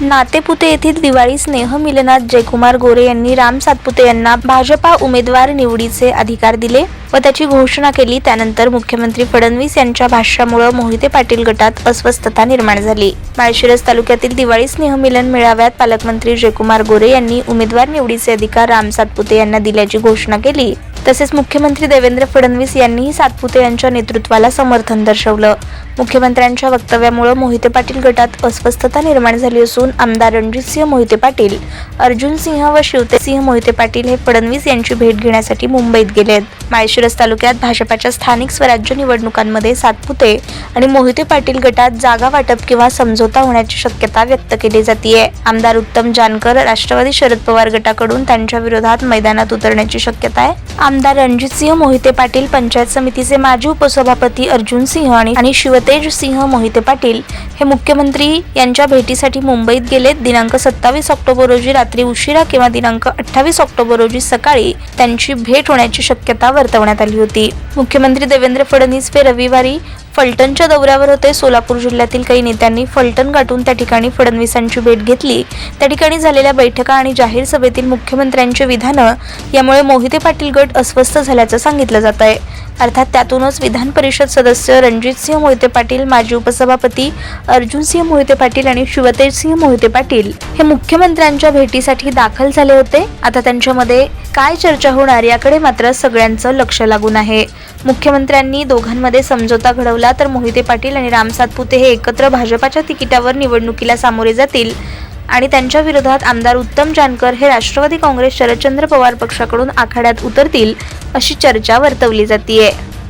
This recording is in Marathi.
नातेपुते येथील दिवाळी स्नेह मिलनात जयकुमार गोरे यांनी राम सातपुते यांना भाजपा उमेदवार निवडीचे अधिकार दिले व त्याची घोषणा केली. त्यानंतर मुख्यमंत्री फडणवीस यांच्या भाष्यामुळे मोहिते पाटील गटात अस्वस्थता निर्माण झाली. माळशिरस तालुक्यातील दिवाळी स्नेह मिलन मेळाव्यात पालकमंत्री जयकुमार गोरे यांनी उमेदवार निवडीचे अधिकार राम सातपुते यांना दिल्याची घोषणा केली. तसेच मुख्यमंत्री देवेंद्र फडणवीस यांनीही सातपुते यांच्या नेतृत्वाला समर्थन दर्शवलं. मुख्यमंत्र्यांच्या वक्तव्यामुळे मोहिते पाटील गटात अस्वस्थता निर्माण झाली असून आमदार रणजितसिंह मोहिते पाटील अर्जुन सिंह व शिवतेसिंह मोहिते पाटील हे फडणवीस यांची भेट घेण्यासाठी मुंबईत गेले आहेत. माळशिरस तालुक्यात भाजपाच्या स्थानिक स्वराज्य निवडणुकांमध्ये सातपुते आणि मोहिते पाटील गटात जागा वाटप किंवा समझोता होण्याची शक्यता व्यक्त केली जाते आमदार उत्तम जानकर राष्ट्रवादी शरद पवार गटाकडून त्यांच्या विरोधात मैदानात उतरण्याची शक्यता आहे. आमदार रणजितसिंह मोहिते पाटील पंचायत समितीचे माजी उपसभापती अर्जुन सिंह आणि शिवते सिंह मोहिते पाटील हे मुख्यमंत्री यांच्या भेटीसाठी मुंबईत गेले दिनांक सत्तावीस ऑक्टोबर रोजी रात्री उशिरा किंवा दिनांक अठ्ठावीस ऑक्टोबर रोजी सकाळी त्यांची भेट होण्याची शक्यता वर्तवण्यात आली होती. मुख्यमंत्री देवेंद्र फडणवीस हे रविवारी फलटणच्या दौऱ्यावर होते. सोलापूर जिल्ह्यातील काही नेत्यांनी फलटण गाठून त्या ठिकाणी फडणवीसांची भेट घेतली. त्या ठिकाणी झालेल्या बैठका आणि जाहीर सभेतील मुख्यमंत्र्यांची विधानं यामुळे मोहिते पाटील गट अस्वस्थ झाल्याचं सांगितलं जात आहे. अर्थात त्यातूनच विधान परिषद सदस्य रणजितसिंह मोहिते पाटील माजी उपसभापती अर्जुनसिंह मोहिते पाटील आणि शिवतेजसिंह मोहिते पाटील हे मुख्यमंत्र्यांच्या भेटीसाठी दाखल झाले होते. आता त्यांच्यामध्ये काय चर्चा होणार याकडे मात्र सगळ्यांचं लक्ष लागून आहे. मुख्यमंत्र्यांनी दोघांमध्ये समझोता घडवला तर मोहिते पाटील आणि राम सातपुते हे एकत्र भाजपाच्या तिकिटावर निवडणुकीला सामोरे जातील. आणि त्यांच्या विरोधात आमदार उत्तम जानकर हे राष्ट्रवादी काँग्रेस शरदचंद्र पवार पक्षाकडून आखाड्यात उतरतील अशी चर्चा वर्तवली जातीये.